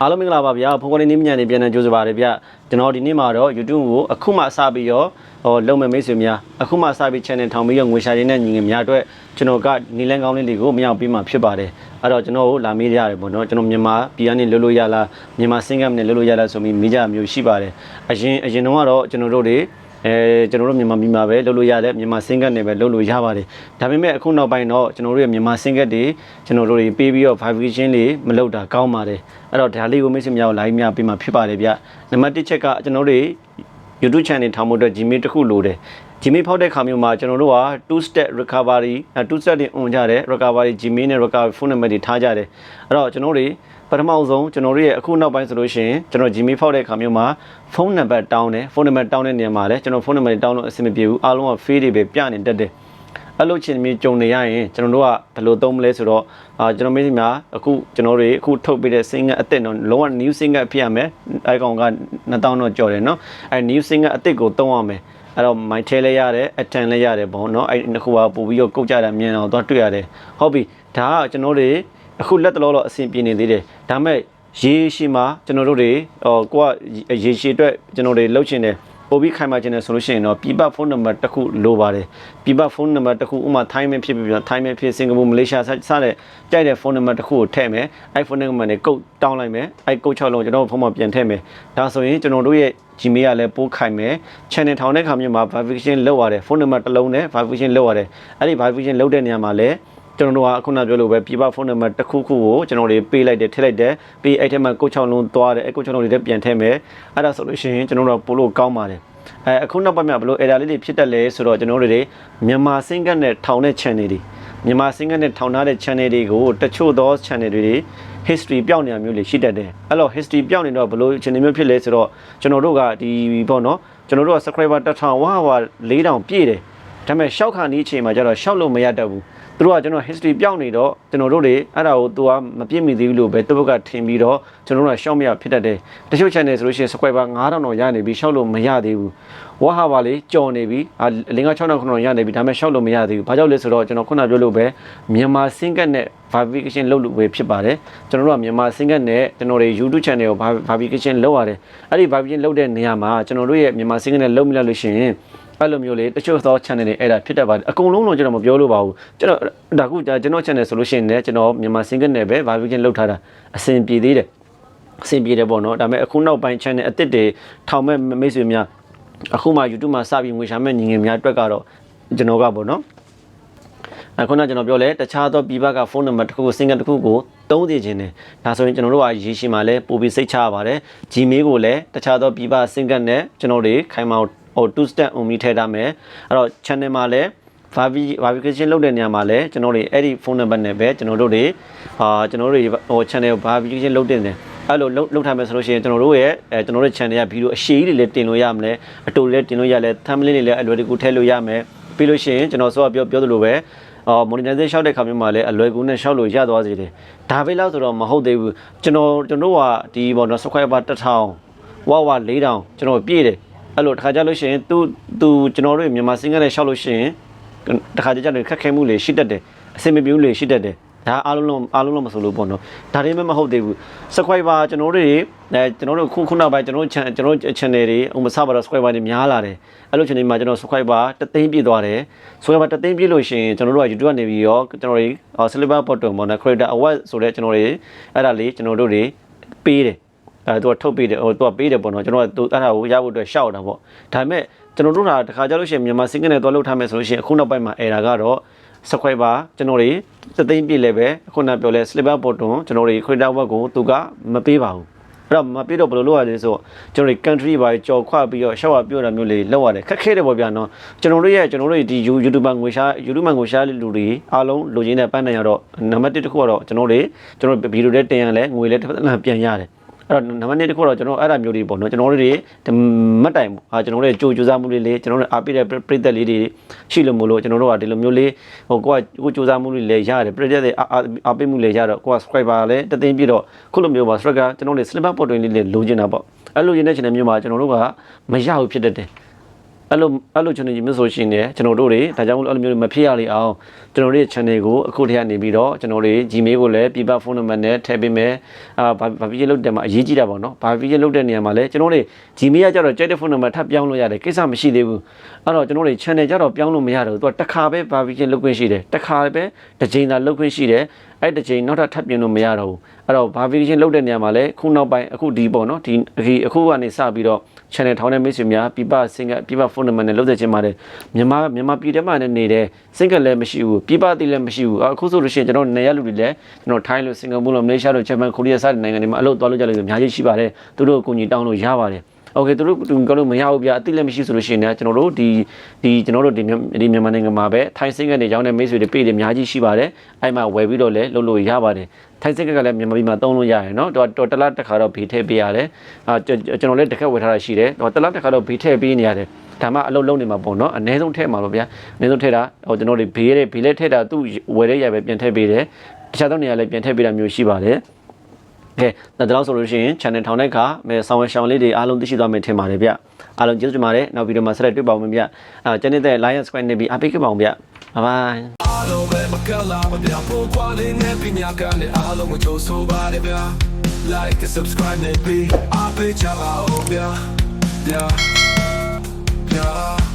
အားလုံးမင်္ဂလာပါဗျာဖုန်းကော်နေနည်းမြညာနေပြန်နေကြိုးစားပါရဗျကျွန်တော်ဒီနေ့မှာတော့ YouTube ကိုအခုမှစပြီးတော့ဟိုလုံမဲ့မိတ်ဆွေများအခုမှစပြီး channel ထောင်ပြီးတော့ငွေရှာရင်းတဲ့ညီငယ်များအတွက်ကျွန်တော်ကနီလန်းကောင်းလေးတွေကိုမရောက်ပြီးမှဖြစ်ပါတယ်အဲ့တော့ကျွန်တော်ကိုလာမေးရတယ်ပေါ့နော်ကျွန်တော်မြန်မာပြည်ကနေလွတ်လို့ရလားမြန်မာစင်ကပ်နဲ့လွတ်လို့ရလားဆိုပြီးမေးကြမျိုးရှိပါတယ်အရင်အရင်တော့ကတော့ကျွန်တော်တို့တွေ အဲကျွန်တော်တို့မြန်မာပြည်မှာပဲလုပ်လို့ရတယ်မြန်မာစင်ကတ်နဲ့ပဲလုပ်လို့ရပါတယ်ဒါပေမဲ့အခုနောက်ပိုင်းတော့ကျွန်တော်တို့ရဲ့မြန်မာစင်ကတ်တွေကျွန်တော်တို့တွေပေးပြီးတော့ vibration တွေမလုပ်တာကောင်းပါတယ်အဲ့တော့ဒါလေးကိုမိတ်ဆွေများကို live များပေးမှာဖြစ်ပါတယ်ဗျနံပါတ်1ချက်ကကျွန်တော်တို့ YouTube channel ထောင်ဖို့အတွက် Gmail တစ်ခုလိုတယ် Gmail ဖောက်တဲ့ခါမျိုးမှာကျွန်တော်တို့က2 step recovery အဲ2 step တွေ on ကြတယ် recovery Gmail နဲ့ recovery phone number တွေထားကြတယ်အဲ့တော့ကျွန်တော်တို့ ပထမဆုံးကျွန်တော်တို့ရဲ့အခုနောက်ပိုင်းဆိုလို့ရှိရင်ကျွန်တော် Gmail ဖောက်တဲ့ခါမျိုးမှာဖုန်းနံပါတ်တောင်းတယ်ဖုန်းနံပါတ်တောင်းတဲ့နေရာမှာလည်းကျွန်တော်ဖုန်းနံပါတ်တောင်းလို့အဆင်မပြေဘူးအားလုံးက free တွေပဲပြနေတတ်တယ်အဲ့လိုချင်းမျိုးကြုံနေရရင်ကျွန်တော်တို့ကဘယ်လိုသုံးမလဲဆိုတော့အာကျွန်တော်မင်းစီမှာအခုကျွန်တော်တွေအခုထုတ်ပေးတဲ့ single အစ်စ်တော့လုံးဝ new single ဖြစ်ရမယ်အဲကောင်က2000တော့ကြော်တယ်နော်အဲ new single အစ်စ်ကိုသုံးရမယ်အဲ့တော့ my tail လည်းရတယ် attend လည်းရတယ်ပေါ့နော်အဲ့ဒီခုကပို့ပြီးတော့ကုတ်ကြတာမြင်အောင်တော့တွေ့ရတယ်ဟုတ်ပြီဒါကကျွန်တော်တွေ အခုလက်တလောတော့အဆင်ပြေနေသေးတယ်ဒါမဲ့ရေရှိမှာကျွန်တော်တို့တွေဟောကိုကရေရှိအတွက်ကျွန်တော်တွေလှုပ်ချင်တယ်ပို့ပြီးခိုင်မာခြင်းနဲ့ဆိုလို့ရှိရင်တော့ပြပဖုန်းနံပါတ်တစ်ခုလိုပါတယ်ပြပဖုန်းနံပါတ်တစ်ခုဥမာထိုင်းမဲ့ဖြစ်ဖြစ်ထိုင်းမဲ့ဖြစ်စင်ကာပူမလေးရှားစတဲ့ကြိုက်တဲ့ဖုန်းနံပါတ်တစ်ခုကိုထည့်မယ်အဲ့ဖုန်းနံပါတ်နဲ့ကုတ်တောင်းလိုက်မယ်အဲ့ကုတ်6လုံးကျွန်တော်ဖုန်းမှာပြန်ထည့်မယ်ဒါဆိုရင်ကျွန်တော်တို့ရဲ့ Gmail ကလည်းပိုးခိုင်မယ် channel ထောင်တဲ့ခါမျိုးမှာ verification လုပ်ရတယ်ဖုန်းနံပါတ်တစ်လုံးနဲ့ verification လုပ်ရတယ်အဲ့ဒီ verification လုပ်တဲ့နေရာမှာလည်း ကျွန်တော်တို့ကအခုနပြောလို့ပဲပြပဖုန်းနံပါတ်တစ်ခုခုကိုကျွန်တော်တွေပေးလိုက်တယ်ထည့်လိုက်တယ်ပြီးအဲ့ထဲမှာကုတ်6လုံးသွားတယ်အဲ့ကုတ်6လုံးတွေလည်းပြန်ထည့်မယ်အဲ့ဒါဆိုလို့ရှိရင်ကျွန်တော်တို့ကပို့လို့ကောင်းပါတယ်အဲအခုနောက်ပိုင်းမှာဘလို့ error လေးတွေဖြစ်တတ်လဲဆိုတော့ကျွန်တော်တို့တွေမြန်မာစင်ကတ်နဲ့ထောင်တဲ့ channel တွေမြန်မာစင်ကတ်နဲ့ထောင်ထားတဲ့ channel တွေကိုတချို့သော channel တွေ history ပြောင်းနေတာမျိုးတွေရှိတတ်တယ်အဲ့တော့ history ပြောင်းနေတော့ဘလို့ channel မျိုးဖြစ်လဲဆိုတော့ကျွန်တော်တို့ကဒီပေါ့နော်ကျွန်တော်တို့က subscriber 1000ဝါဝါ4000ပြည့်တယ်ဒါပေမဲ့ရှောက်ခါနီးအချိန်မှာကျတော့ရှောက်လို့မရတတ်ဘူး သူတို့ကကျွန်တော် history ပြောင်းနေတော့ကျွန်တော်တို့တွေအဲ့ဒါကိုသူကမပြည့်မီသေးဘူးလို့ပဲသူတို့ကထင်ပြီးတော့ကျွန်တော်တို့ကရှောက်မရဖြစ်တတ်တယ်တချို့ channel ဆိုလို့ရှိရင် subscriber 9000တော့ရနေပြီရှောက်လို့မရသေးဘူးဝါဟာပါလေကြော်နေပြီအလင်းက6000 9000ရနေပြီဒါပေမဲ့ရှောက်လို့မရသေးဘူးဘာကြောင့်လဲဆိုတော့ကျွန်တော်ခုနပြောလို့ပဲမြန်မာစင်ကတ်နဲ့ verification လုပ်လို့ပဲဖြစ်ပါတယ်ကျွန်တော်တို့ကမြန်မာစင်ကတ်နဲ့ကျွန်တော်တွေ YouTube channel ကို verification လုပ်ရတယ်အဲ့ဒီ verification လုပ်တဲ့နေရာမှာကျွန်တော်တို့ရဲ့မြန်မာစင်ကတ်နဲ့လုပ်မိလိုက်လို့ရှိရင် အဲ့လိုမျိုးလေတချို့သော channel တွေအဲ့ဒါဖြစ်တတ်ပါတယ်အကုန်လုံးတော့ကျွန်တော်မပြောလို့ပါဘူးကျွန်တော်ဒါခုကျွန်တော် channel ဆိုလို့ရှိရင်လည်းကျွန်တော်မြန်မာ single နဲ့ပဲ verification လုပ်ထားတာအဆင်ပြေသေးတယ်အဆင်ပြေတယ်ပေါ့နော်ဒါပေမဲ့အခုနောက်ပိုင်း channel အသစ်တွေထောင်မဲ့မိတ်ဆွေများအခုမှ YouTube မှာစပြီးငွေရှာမဲ့ညီငယ်များအတွက်ကတော့ကျွန်တော်ကပေါ့နော်အခုနကျွန်တော်ပြောလဲတခြားသောပြည်ပကဖုန်းနံပါတ်တစ်ခုကို single တစ်ခုကိုသုံးသိခြင်းတယ်ဒါဆိုရင်ကျွန်တော်တို့ကရေရှည်မှာလဲပို့ပြီးစိတ်ချရပါတယ် Gmail ကိုလည်းတခြားသောပြည်ပ single နဲ့ကျွန်တော်တွေခိုင်မာ ဟို2 step on ပြီးထည့်ထားမယ်အဲ့တော့ channel မှာလည်း verification လုပ်တဲ့နေရာမှာလည်းကျွန်တော်တွေအဲ့ဒီဖုန်းနံပါတ်နဲ့ပဲကျွန်တော်တို့တွေဟာကျွန်တော်တို့တွေဟို channel ကို verification လုပ်တင်တယ်အဲ့လိုလုပ်ထားမယ်ဆိုလို့ရှိရင်ကျွန်တော်တို့ရဲ့အဲကျွန်တော်တို့ channel ကဗီဒီယိုအရှိကြီးတွေလည်းတင်လို့ရမလဲအတူလည်းတင်လို့ရလဲ thumbnail တွေလည်းအလွယ်တကူထည့်လို့ရမယ်ပြီးလို့ရှိရင်ကျွန်တော်ဆိုပြောပြောသလိုပဲအော် monetization ရှောက်တဲ့ခါမျိုးမှာလည်းအလွယ်ကူနဲ့ရှောက်လို့ရသွားစေတယ်ဒါပဲလို့ဆိုတော့မဟုတ်သေးဘူးကျွန်တော်ကျွန်တော်ကဒီပေါ့နော် subscriber 1000ဝါဝါ4000ကျွန်တော်ပြည့်တယ် အဲ့လိုတစ်ခါကြလို့ရှိရင်သူသူကျွန်တော်တို့မြန်မာစင်ကနဲ့ရှောက်လို့ရှိရင်တစ်ခါကြကြလို့ခက်ခဲမှုတွေရှိတတ်တယ်အဆင်မပြေဘူးတွေရှိတတ်တယ်ဒါအားလုံးလုံးအားလုံးလုံးမဆိုလို့ပေါ့နော်ဒါတွေမှမဟုတ်သေးဘူး subscriber ကျွန်တော်တို့တွေအဲကျွန်တော်တို့ခုခုနောက်ပိုင်းကျွန်တော်တို့ channel ကျွန်တော်တို့ channel တွေဥမစပါတော့ subscriber တွေများလာတယ်အဲ့လို channel မှာကျွန်တော် subscriber တသိန်းပြည့်သွားတယ် subscriber တသိန်းပြည့်လို့ရှိရင်ကျွန်တော်တို့က YouTube ကနေပြီးရောကျွန်တော်တွေ silver button ပေါ့နော် creator award ဆိုတဲ့ကျွန်တော်တွေအဲ့ဒါလေးကျွန်တော်တို့တွေပေးတယ် အဲသူကထုတ်ပေးတယ်ဟိုသူကပေးတယ်ပေါ့နော်ကျွန်တော်ကသူအဲ့ဒါကိုရဖို့အတွက်ရှောက်တာပေါ့ဒါပေမဲ့ကျွန်တော်တို့ကတခါကြလို့ရှိရင်မြန်မာ single နဲ့တွားလုပ်ထားမယ်ဆိုလို့ရှိရင်အခုနောက်ပိုင်းမှာ error ကတော့ subscriber ကျွန်တော်တွေသသိန်းပြည့်လည်းပဲခုနပြောလဲ sliver button ကျွန်တော်တွေ creator award ကိုသူကမပေးပါဘူးအဲ့တော့မပြည့်တော့ဘယ်လိုလုပ်ရလဲဆိုတော့ကျွန်တော်တို့ country ပါကြော်ခွပြီးတော့ရှောက်ရပြောတာမျိုးလေးလုပ်ရတယ်ခက်ခဲတယ်ပေါ့ဗျာနော်ကျွန်တော်တို့ရဲ့ကျွန်တော်တို့ဒီ YouTuber ငွေရှာ YouTuber ငွေရှာလူတွေအားလုံးလူချင်းတဲ့ပန်းနိုင်ရတော့နံပါတ်1တစ်ခုကတော့ကျွန်တော်တွေကျွန်တော်ဗီဒီယိုတွေတင်ရလဲငွေလဲတစ်ဖက်တစ်ပြန်ရတယ် အဲ့တော့နံပါတ်1တစ်ခုတော့ကျွန်တော်အဲ့ဒါမျိုးတွေပေါ့နော်ကျွန်တော်တို့တွေမတ်တိုင်အာကျွန်တော်တို့ကြိုးကြိုးစားမှုလေးလေးကျွန်တော်တို့အားပေးတဲ့ပြည့်သက်လေးတွေရှိလို့မလို့ကျွန်တော်တို့ကဒီလိုမျိုးလေးဟိုကိုကကိုကြိုးစားမှုလေးလေးရတယ်ပြည့်သက်တဲ့အားပေးမှုလေးရတော့ကိုက subscriber လည်းတသိန်းပြည့်တော့ခုလိုမျိုးပါ subscriber ကျွန်တော်တို့ sliver ပေါ်တွင်လေးလေးလိုချင်တာပေါ့အဲ့လိုချင်တဲ့ channel မျိုးမှာကျွန်တော်တို့ကမရဘူးဖြစ်တတ်တယ် အဲ့လိုအဲ့လို channel ကြီးမျိုးဆိုရှင်ねကျွန်တော်တို့တွေဒါကြောင့်မလို့အဲ့လိုမျိုးတွေမဖြစ်ရလေအောင်ကျွန်တော်တို့ရဲ့ channel ကိုအခုတည်းကနေပြီးတော့ကျွန်တော်တို့ Gmail ကိုလည်းပြပဖုန်းနံပါတ်နဲ့ထည့်ပေးမယ်အာဘာဘာဖြစ်လို့တဲ့မှာအရေးကြီးတာပေါ့နော်ဘာဖြစ်လို့တဲ့နေရာမှာလဲကျွန်တော်တို့ Gmail ကကြတော့ကြိုက်တဲ့ဖုန်းနံပါတ်ထပ်ပြောင်းလို့ရတယ်ကိစ္စမရှိသေးဘူးအဲ့တော့ကျွန်တော်တို့ channel ကြတော့ပြောင်းလို့မရတော့ဘူးသူကတစ်ခါပဲဘာဖြစ်လုပ်ခွင့်ရှိတယ်တစ်ခါပဲတစ်ချိန်သာလုပ်ခွင့်ရှိတယ်အဲ့တစ်ချိန်နောက်ထပ်ထပ်ပြင်လို့မရတော့ဘူးအဲ့တော့ဘာ verification လုပ်တဲ့နေရာမှာလဲခုနောက်ပိုင်းအခုဒီပေါ့နော်ဒီဒီအခုကနေစပြီးတော့ channel ထောင်းတဲ့မိတ်ဆွေများပြပစင်ကပြပဖုန်းနံပါတ်နဲ့လုပ်တဲ့ချင်းပါတယ်မြန်မာမြန်မာပြည်ထဲမှာလည်းနေတယ်စင်ကလည်းမရှိဘူးပြပတိလည်းမရှိဘူးအခုဆိုလို့ရှိရင်ကျွန်တော်နေရလူတွေလည်းကျွန်တော်ထိုင်းလို့စင်ကာပူလို့မလေးရှားလို့ဂျပန်ကိုရီးယားစတဲ့နိုင်ငံတွေမှာအလုပ်သွားလို့ကြလို့အများကြီးရှိပါတယ်သူတို့ကိုအကူအညီတောင်းလို့ရပါတယ် โอเคသူတို့တူကလို့မရဘူးဗျာအတိလည်းမရှိဆိုလို့ရှိရင်လည်းကျွန်တော်တို့ဒီဒီကျွန်တော်တို့ဒီဒီမြန်မာနိုင်ငံမှာပဲထိုင်းစင်ကနေရောင်းတဲ့မိတ်ဆွေတွေပြည်တယ်အများကြီးရှိပါတယ်အဲ့မှာဝယ်ပြီးတော့လည်းလုပ်လို့ရပါတယ်ထိုင်းစင်ကလည်းမြန်မာပြည်မှာတုံးလို့ရတယ်เนาะတော့တော်တလားတစ်ခါတော့ဘေးထည့်ပေးရတယ်အာကျွန်တော်လည်းတစ်ခက်ဝယ်ထားတာရှိတယ်တော့တလားတစ်ခါတော့ဘေးထည့်ပေးနေရတယ်ဒါမှအလုပ်လုပ်နေမှာပေါ့เนาะအနည်းဆုံးထည့်မှာလို့ဗျာအနည်းဆုံးထည့်တာဟိုကျွန်တော်တို့ဘေးရဲ့ဘေးလည်းထည့်တာသူ့ဝယ်တဲ့ရပဲပြန်ထည့်ပေးတယ်တခြားသောနေရာလည်းပြန်ထည့်ပေးတာမျိုးရှိပါတယ် ကဲဒါတော့ဆိုလို့ရှိရင် channel ထောင်တဲ့အခါမဲဆောင်းဝယ်ရှောင်းလေးတွေအားလုံးသိရှိသွားမယ်ထင်ပါတယ်ဗျအားလုံးကျေးဇူးတင်ပါတယ်နောက်ဗီဒီယိုမှာဆက်လက်တွေ့ပါဦးမယ်ဗျအာကျန်တဲ့ Lion Square နေပြီးအားပေးခဲ့ပါအောင်ဗျ bye bye I don't ever get loud, but I'm for quality, never be a gun, I don't want to so bad, Like and subscribe, maybe I'll be your yeah, yeah.